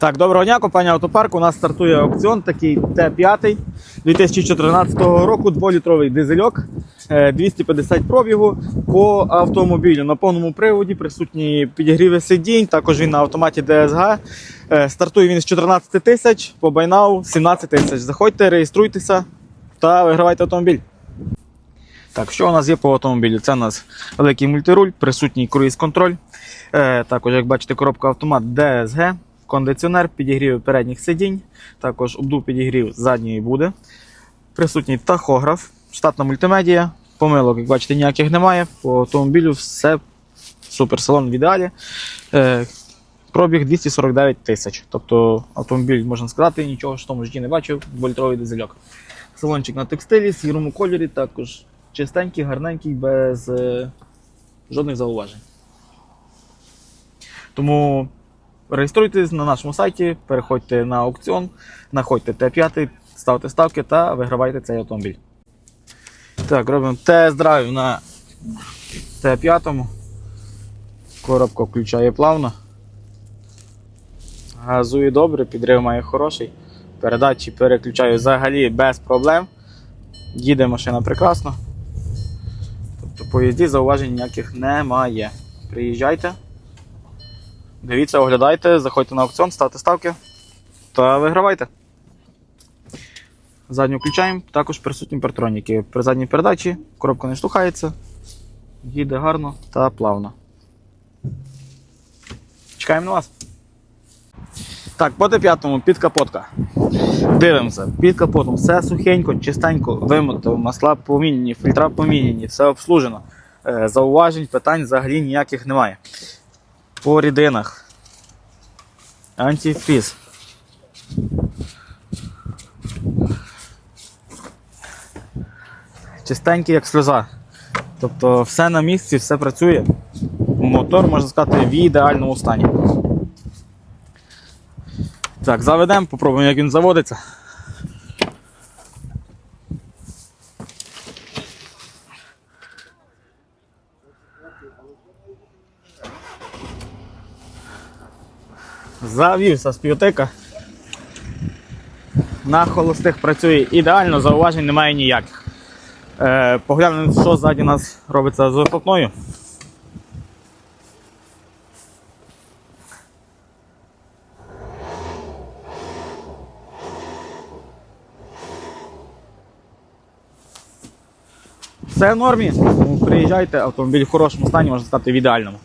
Так, доброго дня, компанія Автопарк. У нас стартує аукціон такий Т5 2014 року, 2-літровий дизельок, е, 250 пробігу по автомобілю. На повному приводі присутні підігріви сидінь, також він на автоматі DSG. Е, Стартує він з 14 тисяч, по байнау 17 тисяч. Заходьте, реєструйтеся та вигравайте автомобіль. Так, що у нас є по автомобілю? Це у нас великий мультируль, присутній круїз-контроль. Е, також, як бачите, коробка автомат DSG, кондиціонер, підігрів передніх сидінь, також обдув підігрів задньої буде. Присутній тахограф, штатна мультимедія, помилок, як бачите, ніяких немає. По автомобілю все супер, салон в ідеалі. Е, пробіг 249 тисяч. Тобто автомобіль, можна сказати, нічого ж в тому житті не бачив, 2-літровий дизельок. Салончик на текстилі, сірому кольорі, також чистенький, гарненький, без е, жодних зауважень. Тому реєструйтесь на нашому сайті, переходьте на аукціон, знаходьте Т5, ставте ставки та вигравайте цей автомобіль. Так, робимо тест-драйв на Т5. Коробка включає плавно. Газує добре, підрив має хороший. Передачі переключаю взагалі без проблем. Їде машина прекрасно. Тобто по їзді зауважень ніяких немає. Приїжджайте. Дивіться, оглядайте, заходьте на аукціон, ставте ставки та вигравайте. Задню включаємо, також присутні партроніки. При задній передачі коробка не штухається, їде гарно та плавно. Чекаємо на вас. Так, по Т5 під капотка. Дивимося, під капотом все сухенько, чистенько, вимито, масла поміняні, фільтра поміняні, все обслужено. Е, Зауважень, питань взагалі ніяких немає. По рідинах. Антифріз. Чистенький, як сльоза. Тобто все на місці, все працює. Мотор, можна сказати, в ідеальному стані. Так, заведемо, попробуємо, як він заводиться. Завівся з п'ютика. На холостих працює ідеально, зауважень немає ніяких. Е, поглянемо, що ззаді нас робиться з вихлопною. Все в нормі. Приїжджайте, автомобіль в хорошому стані, можна сказати, в ідеальному.